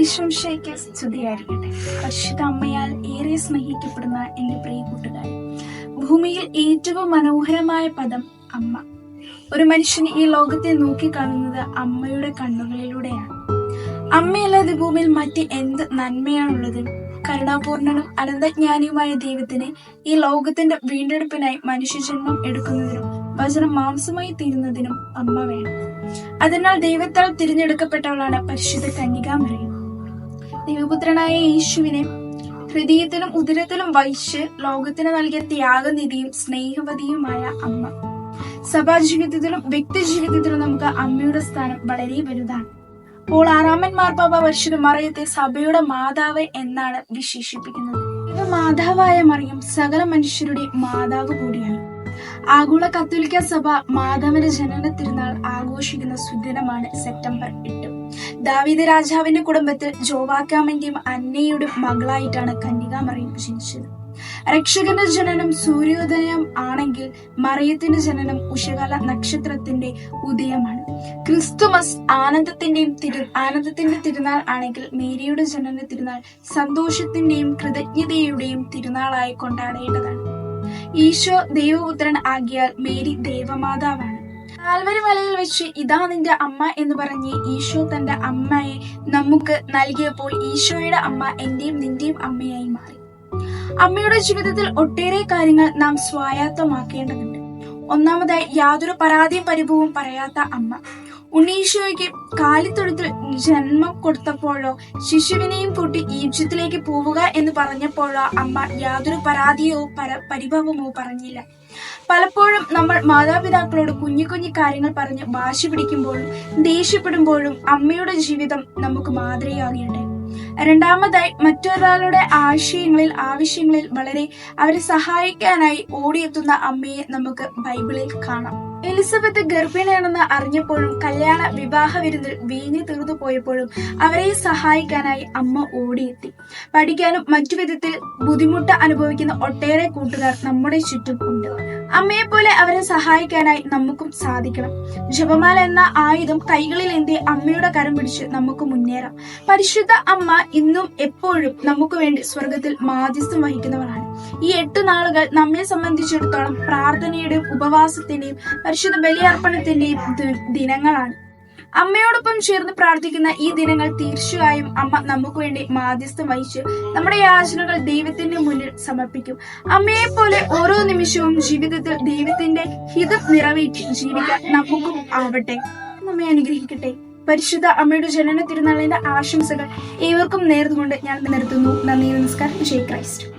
ഈശ്വംശയ്ക്ക് സ്തുതിയായിരിക്കട്ടെ. പരിശുദ്ധ അമ്മയാൽ ഏറെ സ്നേഹിക്കപ്പെടുന്ന എന്റെ പ്രിയ കൂട്ടുകാരി ഭൂമിയിൽ ഏറ്റവും മനോഹരമായ പദം അമ്മ. ഒരു മനുഷ്യൻ ഈ ലോകത്തെ നോക്കിക്കാണുന്നത് അമ്മയുടെ കണ്ണുകളിലൂടെയാണ്. അമ്മയല്ലാതെ ഭൂമിയിൽ മറ്റ് എന്ത് നന്മയാണുള്ളത്? കരുണാപൂർണനും അനന്തജ്ഞാനിയുമായ ദൈവത്തിന് ഈ ലോകത്തിന്റെ വീണ്ടെടുപ്പിനായി മനുഷ്യജന്മം എടുക്കുന്നതിനും വചനം മാംസമായി തീരുന്നതിനും അമ്മ വേണം. അതിനാൽ ദൈവത്താൽ തിരഞ്ഞെടുക്കപ്പെട്ടവളാണ് പരിശുദ്ധ കന്യകാമറിയം ദൈവപുത്രനായ യേശുവിനെ ഹൃദയത്തിലും ഉദരത്തിലും വഹിച്ച് ലോകത്തിന് നൽകിയ ത്യാഗനിധിയും സ്നേഹവതിയുമായ അമ്മ. സഭാ ജീവിതത്തിലും വ്യക്തി ജീവിതത്തിലും നമുക്ക് അമ്മയുടെ സ്ഥാനം വളരെ വലുതാണ്. പോൾ ആറാമൻ മാർപ്പാപ്പ പരിശുദ്ധ മറിയത്തെ സഭയുടെ മാതാവ് എന്നാണ് വിശേഷിപ്പിക്കുന്നത്. മാതാവായ മറിയം സകല മനുഷ്യരുടെ മാതാവ് കൂടിയാണ്. ആഗോള കത്തോലിക്ക സഭ മാധവന്റെ ജനന തിരുനാൾ ആഘോഷിക്കുന്ന സുദിനമാണ് സെപ്റ്റംബർ എട്ട്. ദാവീദ് രാജാവിന്റെ കുടുംബത്തിൽ ജോവാക്കാമിന്റെയും അന്നയുടെ മകളായിട്ടാണ് കന്യകാമറിയം ജനിച്ചത്. രക്ഷകന്റെ ജനനം സൂര്യോദയം ആണെങ്കിൽ മറിയത്തിന്റെ ജനനം ഉഷകാല നക്ഷത്രത്തിന്റെ ഉദയമാണ്. ക്രിസ്തുമസ് ആനന്ദത്തിന്റെയും തിരു ആനന്ദത്തിന്റെ തിരുനാൾ ആണെങ്കിൽ മേരിയുടെ ജനന തിരുനാൾ സന്തോഷത്തിന്റെയും കൃതജ്ഞതയുടെയും തിരുനാളായി കൊണ്ടാടേണ്ടതാണ്. ഈശോ ദൈവപുത്രൻ ആകിയാൽ മേരി ദേവമാതാവാണ്. കാൽവരി മലയിൽ വെച്ച് ഇതാ നിന്റെ അമ്മ എന്ന് പറഞ്ഞ് ഈശോ തന്റെ അമ്മയെ നമുക്ക് നൽകിയപ്പോൾ ഈശോയുടെ അമ്മ എന്റെയും നിന്റെയും അമ്മയായി മാറി. അമ്മയുടെ ജീവിതത്തിൽ ഒട്ടേറെ കാര്യങ്ങൾ നാം സ്വായത്തമാക്കേണ്ടതുണ്ട്. ഒന്നാമതായി യാതൊരു പരാതിയും പരിഭവവും പറയാത്ത അമ്മ. ഉണ്ണീശോയ്ക്ക് കാലിത്തൊഴുത്തിൽ ജന്മം കൊടുത്തപ്പോഴോ ശിശുവിനെയും കൂട്ടി ഈജിപ്തിലേക്ക് പോവുക എന്ന് പറഞ്ഞപ്പോഴോ അമ്മ യാതൊരു പരാതിയോ പര പരിഭവമോ പറഞ്ഞില്ല. പലപ്പോഴും നമ്മൾ മാതാപിതാക്കളോട് കുഞ്ഞു കുഞ്ഞു കാര്യങ്ങൾ പറഞ്ഞ് വാശി പിടിക്കുമ്പോഴും ദേഷ്യപ്പെടുമ്പോഴും അമ്മയുടെ ജീവിതം നമുക്ക് മാതൃകയാകേണ്ടേ രണ്ടാമതായി മറ്റൊരാളുടെ ആശയങ്ങളിൽ ആവശ്യങ്ങളിൽ വളരെ അവരെ സഹായിക്കാനായി ഓടിയെത്തുന്ന അമ്മയെ നമുക്ക് ബൈബിളിൽ കാണാം. എലിസബത്ത് ഗർഭിണിയാണെന്ന് അറിഞ്ഞപ്പോഴും കല്യാണ വിവാഹ വിരുന്നിൽ വീഞ്ഞു തീർന്നു പോയപ്പോഴും അവരെ സഹായിക്കാനായി അമ്മ ഓടിയെത്തി. പഠിക്കാനും മറ്റു വിധത്തിൽ ബുദ്ധിമുട്ട് അനുഭവിക്കുന്ന ഒട്ടേറെ കൂട്ടുകാർ നമ്മുടെ ചുറ്റും ഉണ്ട്. അമ്മയെപ്പോലെ അവരെ സഹായിക്കാനായി നമുക്കും സാധിക്കണം. ജപമാല എന്ന ആയുധം കൈകളിൽ എന്തി അമ്മയുടെ കരം പിടിച്ച് നമുക്ക് മുന്നേറാം. പരിശുദ്ധ അമ്മ ഇന്നും എപ്പോഴും നമുക്ക് വേണ്ടി സ്വർഗത്തിൽ മാധ്യസ്ഥം വഹിക്കുന്നവരാണ് ഈ എട്ട് നാളുകൾ നമ്മെ സംബന്ധിച്ചിടത്തോളം പ്രാർത്ഥനയുടെയും ഉപവാസത്തിന്റെയും പരിശുദ്ധ ബലിയർപ്പണത്തിന്റെയും ദിനങ്ങളാണ്. അമ്മയോടൊപ്പം ചേർന്ന് പ്രാർത്ഥിക്കുന്ന ഈ ദിനങ്ങൾ തീർച്ചയായും അമ്മ നമുക്ക് വേണ്ടി മാധ്യസ്ഥം വഹിച്ച് നമ്മുടെ യാചനകൾ ദൈവത്തിന്റെ മുന്നിൽ സമർപ്പിക്കും. അമ്മയെ പോലെ ഓരോ നിമിഷവും ജീവിതത്തിൽ ദൈവത്തിന്റെ ഹിതം നിറവേറ്റി ജീവിക്കാൻ നമുക്കും ആവട്ടെ. നമ്മെ അനുഗ്രഹിക്കട്ടെ. പരിശുദ്ധ അമ്മയുടെ ജനന തിരുനാളിന്റെ ആശംസകൾ ഏവർക്കും നേർന്നുകൊണ്ട് ഞാൻ നിർത്തുന്നു. നന്ദി നമസ്കാരം. ജയ് ക്രൈസ്റ്റ്.